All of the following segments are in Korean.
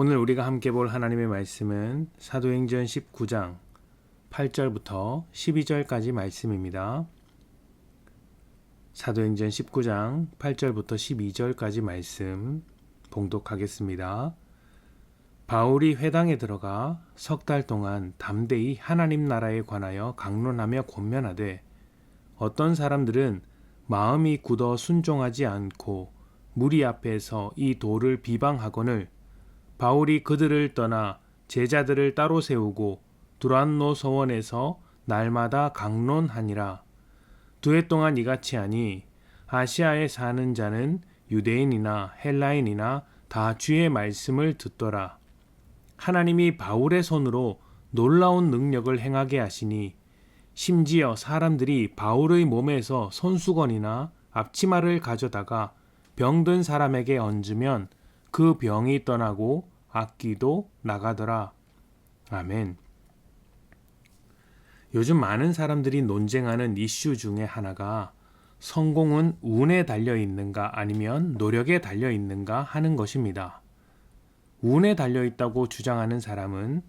오늘 우리가 함께 볼 하나님의 말씀은 사도행전 19장 8절부터 12절까지 말씀입니다. 사도행전 19장 8절부터 12절까지 말씀 봉독하겠습니다. 바울이 회당에 들어가 석 달 동안 담대히 하나님 나라에 관하여 강론하며 권면하되 어떤 사람들은 마음이 굳어 순종하지 않고 무리 앞에서 이 돌을 비방하거늘 바울이 그들을 떠나 제자들을 따로 세우고 두란노 서원에서 날마다 강론하니라. 두 해 동안 이같이 하니 아시아에 사는 자는 유대인이나 헬라인이나 다 주의 말씀을 듣더라. 하나님이 바울의 손으로 놀라운 능력을 행하게 하시니 심지어 사람들이 바울의 몸에서 손수건이나 앞치마를 가져다가 병든 사람에게 얹으면 그 병이 떠나고 악기도 나가더라. 아멘. 요즘 많은 사람들이 논쟁하는 이슈 중에 하나가 성공은 운에 달려 있는가 아니면 노력에 달려 있는가 하는 것입니다. 운에 달려 있다고 주장하는 사람은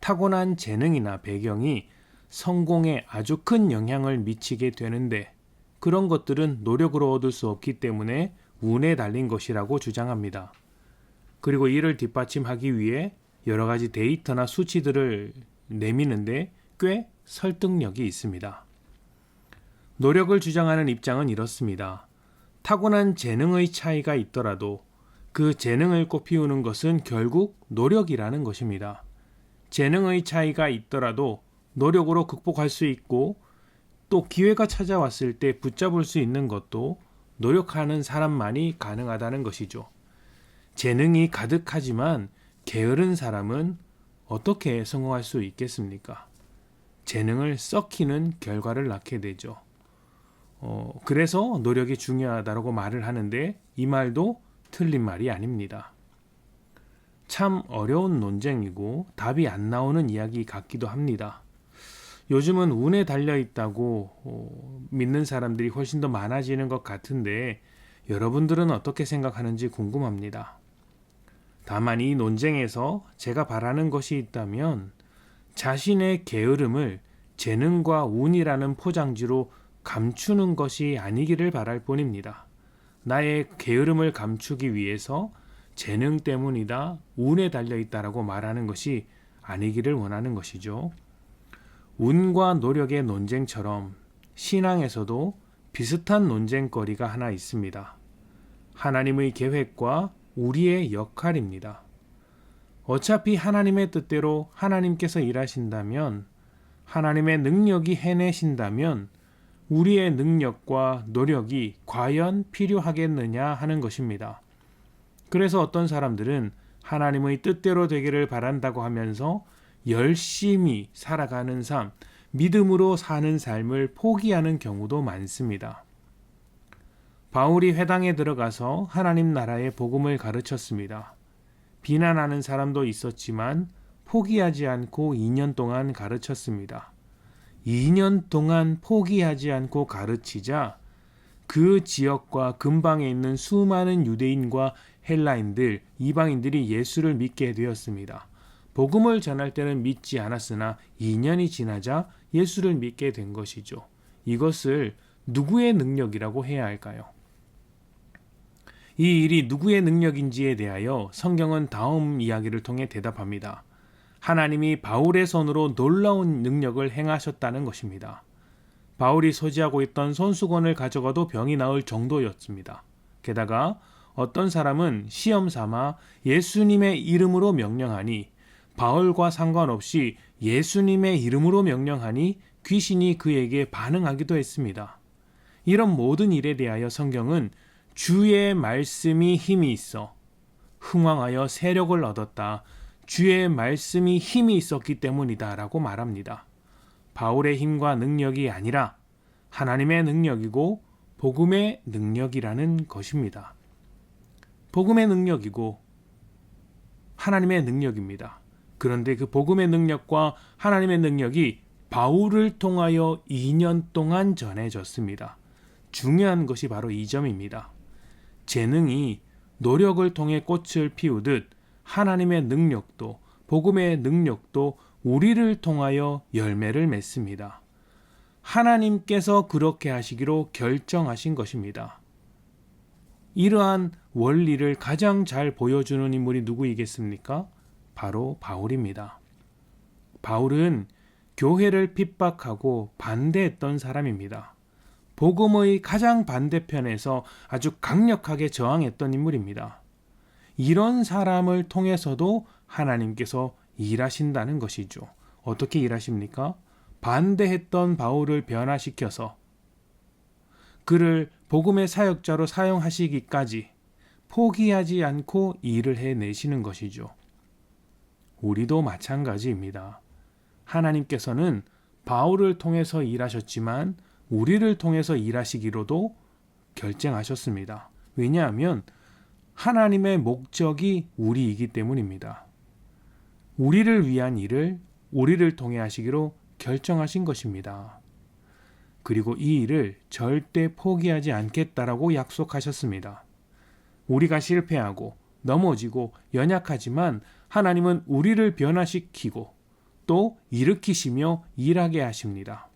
타고난 재능이나 배경이 성공에 아주 큰 영향을 미치게 되는데 그런 것들은 노력으로 얻을 수 없기 때문에 운에 달린 것이라고 주장합니다. 그리고 이를 뒷받침하기 위해 여러 가지 데이터나 수치들을 내미는데 꽤 설득력이 있습니다. 노력을 주장하는 입장은 이렇습니다. 타고난 재능의 차이가 있더라도 그 재능을 꽃피우는 것은 결국 노력이라는 것입니다. 재능의 차이가 있더라도 노력으로 극복할 수 있고 또 기회가 찾아왔을 때 붙잡을 수 있는 것도 노력하는 사람만이 가능하다는 것이죠. 재능이 가득하지만 게으른 사람은 어떻게 성공할 수 있겠습니까? 재능을 썩히는 결과를 낳게 되죠. 어, 그래서 노력이 중요하다고 말을 하는데 이 말도 틀린 말이 아닙니다. 참 어려운 논쟁이고 답이 안 나오는 이야기 같기도 합니다. 요즘은 운에 달려 있다고 어, 믿는 사람들이 훨씬 더 많아지는 것 같은데 여러분들은 어떻게 생각하는지 궁금합니다. 다만 이 논쟁에서 제가 바라는 것이 있다면 자신의 게으름을 재능과 운이라는 포장지로 감추는 것이 아니기를 바랄 뿐입니다. 나의 게으름을 감추기 위해서 재능 때문이다, 운에 달려 있다라고 말하는 것이 아니기를 원하는 것이죠. 운과 노력의 논쟁처럼 신앙에서도 비슷한 논쟁거리가 하나 있습니다. 하나님의 계획과 우리의 역할입니다. 어차피 하나님의 뜻대로 하나님께서 일하신다면, 하나님의 능력이 해내신다면, 우리의 능력과 노력이 과연 필요하겠느냐 하는 것입니다. 그래서 어떤 사람들은 하나님의 뜻대로 되기를 바란다고 하면서 열심히 살아가는 삶, 믿음으로 사는 삶을 포기하는 경우도 많습니다. 바울이 회당에 들어가서 하나님 나라의 복음을 가르쳤습니다. 비난하는 사람도 있었지만 포기하지 않고 2년 동안 가르쳤습니다. 2년 동안 포기하지 않고 가르치자 그 지역과 근방에 있는 수많은 유대인과 헬라인들, 이방인들이 예수를 믿게 되었습니다. 복음을 전할 때는 믿지 않았으나 2년이 지나자 예수를 믿게 된 것이죠. 이것을 누구의 능력이라고 해야 할까요? 이 일이 누구의 능력인지에 대하여 성경은 다음 이야기를 통해 대답합니다. 하나님이 바울의 손으로 놀라운 능력을 행하셨다는 것입니다. 바울이 소지하고 있던 손수건을 가져가도 병이 나을 정도였습니다. 게다가 어떤 사람은 시험 삼아 예수님의 이름으로 명령하니 바울과 상관없이 예수님의 이름으로 명령하니 귀신이 그에게 반응하기도 했습니다. 이런 모든 일에 대하여 성경은 주의 말씀이 힘이 있어 흥왕하여 세력을 얻었다. 주의 말씀이 힘이 있었기 때문이다. 라고 말합니다. 바울의 힘과 능력이 아니라 하나님의 능력이고 복음의 능력이라는 것입니다. 복음의 능력이고 하나님의 능력입니다. 그런데 그 복음의 능력과 하나님의 능력이 바울을 통하여 2년 동안 전해졌습니다. 중요한 것이 바로 이 점입니다. 재능이 노력을 통해 꽃을 피우듯 하나님의 능력도 복음의 능력도 우리를 통하여 열매를 맺습니다. 하나님께서 그렇게 하시기로 결정하신 것입니다. 이러한 원리를 가장 잘 보여주는 인물이 누구이겠습니까? 바로 바울입니다. 바울은 교회를 핍박하고 반대했던 사람입니다. 복음의 가장 반대편에서 아주 강력하게 저항했던 인물입니다. 이런 사람을 통해서도 하나님께서 일하신다는 것이죠. 어떻게 일하십니까? 반대했던 바울을 변화시켜서 그를 복음의 사역자로 사용하시기까지 포기하지 않고 일을 해내시는 것이죠. 우리도 마찬가지입니다. 하나님께서는 바울을 통해서 일하셨지만 우리를 통해서 일하시기로도 결정하셨습니다. 왜냐하면 하나님의 목적이 우리이기 때문입니다. 우리를 위한 일을 우리를 통해 하시기로 결정하신 것입니다. 그리고 이 일을 절대 포기하지 않겠다라고 약속하셨습니다. 우리가 실패하고 넘어지고 연약하지만 하나님은 우리를 변화시키고 또 일으키시며 일하게 하십니다.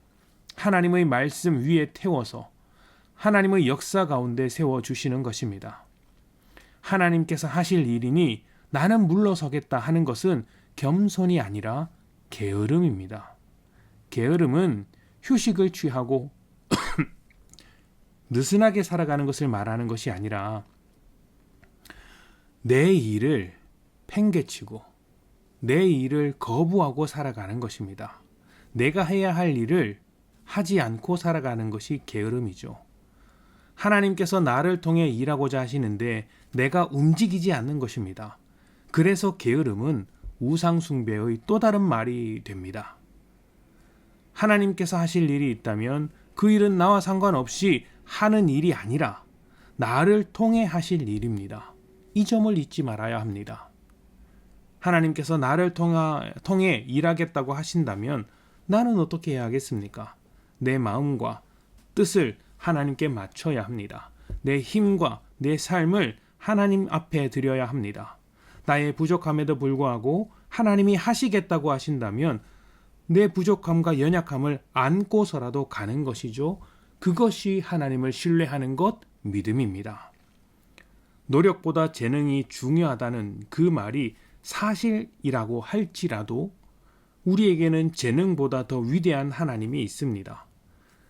하나님의 말씀 위에 태워서 하나님의 역사 가운데 세워 주시는 것입니다. 하나님께서 하실 일이니 나는 물러서겠다 하는 것은 겸손이 아니라 게으름입니다. 게으름은 휴식을 취하고 느슨하게 살아가는 것을 말하는 것이 아니라 내 일을 팽개치고 내 일을 거부하고 살아가는 것입니다. 내가 해야 할 일을 하지 않고 살아가는 것이 게으름이죠. 하나님께서 나를 통해 일하고자 하시는데 내가 움직이지 않는 것입니다. 그래서 게으름은 우상숭배의 또 다른 말이 됩니다. 하나님께서 하실 일이 있다면 그 일은 나와 상관없이 하는 일이 아니라 나를 통해 하실 일입니다. 이 점을 잊지 말아야 합니다. 하나님께서 나를 통하, 통해 일하겠다고 하신다면 나는 어떻게 해야 하겠습니까? 내 마음과 뜻을 하나님께 맞춰야 합니다. 내 힘과 내 삶을 하나님 앞에 드려야 합니다. 나의 부족함에도 불구하고 하나님이 하시겠다고 하신다면 내 부족함과 연약함을 안고서라도 가는 것이죠. 그것이 하나님을 신뢰하는 것, 믿음입니다. 노력보다 재능이 중요하다는 그 말이 사실이라고 할지라도 우리에게는 재능보다 더 위대한 하나님이 있습니다.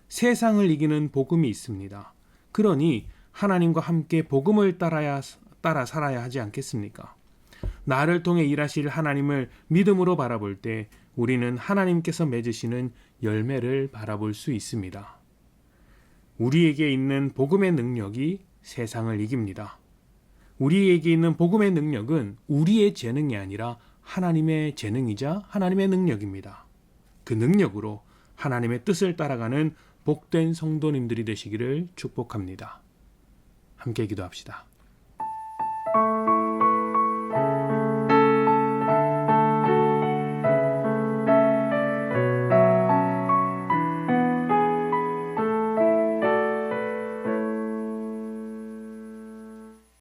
세상을 이기는 복음이 있습니다. 그러니 하나님과 함께 복음을 따라야, 따라 살아야 하지 않겠습니까? 나를 통해 일하실 하나님을 믿음으로 바라볼 때 우리는 하나님께서 맺으시는 열매를 바라볼 수 있습니다. 우리에게 있는 복음의 능력이 세상을 이깁니다. 우리에게 있는 복음의 능력은 우리의 재능이 아니라 하나님의 재능이자 하나님의 능력입니다. 그 능력으로 하나님의 뜻을 따라가는 복된 성도님들이 되시기를 축복합니다. 함께 기도합시다.